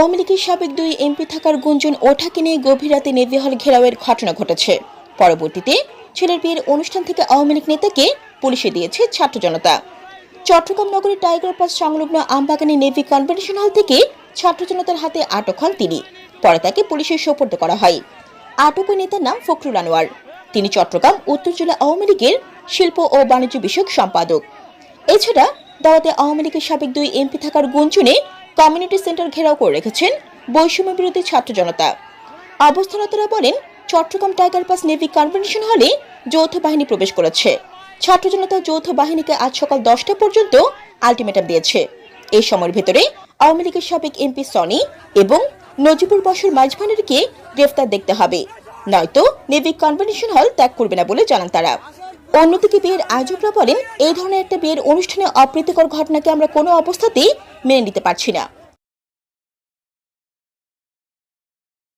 আওয়ামী লীগের সাবেক দুই এমপি থাকার গুঞ্জন ওঠাকে নিয়ে গভীর রাতে নেভি হল ঘেরাওয়ের ঘটনা ঘটেছে। পরবর্তীতে ছেলের বিয়ের অনুষ্ঠান থেকে আওয়ামী লীগ নেতাকে পুলিশে দিয়েছে ছাত্র জনতা। চট্টগ্রাম নগরের টাইগার পাস সংলগ্ন আমবাগানী নেভি কনভেনশন হল থেকে ছাত্র জনতার হাতে আটক হন তিনি। পরে তাকে পুলিশের সোপর্দ করা হয়। আটক ওই নেতার নাম ফখরুল আনোয়ার। তিনি চট্টগ্রাম, উত্তর জেলা আওয়ামী লীগের শিল্প ও বাণিজ্য বিষয়ক সম্পাদক। এছাড়া দাওয়াতে আওয়ামী লীগের সাবেক দুই এমপি থাকার গুঞ্জনে কমিউনিটি সেন্টার ঘেরাও করে রেখেছেন বৈষম্য বিরোধী ছাত্র জনতা। অবস্থানরতরা বলেন, Chattogram Tiger Pass navy convention হলে যৌথ বাহিনী প্রবেশ করেছে। ছাত্র জনতা যৌথ বাহিনীকে আজ সকাল দশটা পর্যন্ত আলটিমেটাম দিয়েছে। এই সময়ের ভেতরে আওয়ামী লীগের সাবেক এমপি সনি এবং নজিবুর বসর মাঝভানিরকে গ্রেফতার দেখতে হবে। নয়তো নেভি কনভেনশন হল ত্যাগ করবে না বলে জানান তারা। অন্যদিকে বিয়ের আয়োজকরা বলেন, এই ধরনের একটা বিয়ের অনুষ্ঠানে অপ্রীতিকর ঘটনাকে আমরা কোনো অবস্থাতেই মেনে নিতে পারছি না।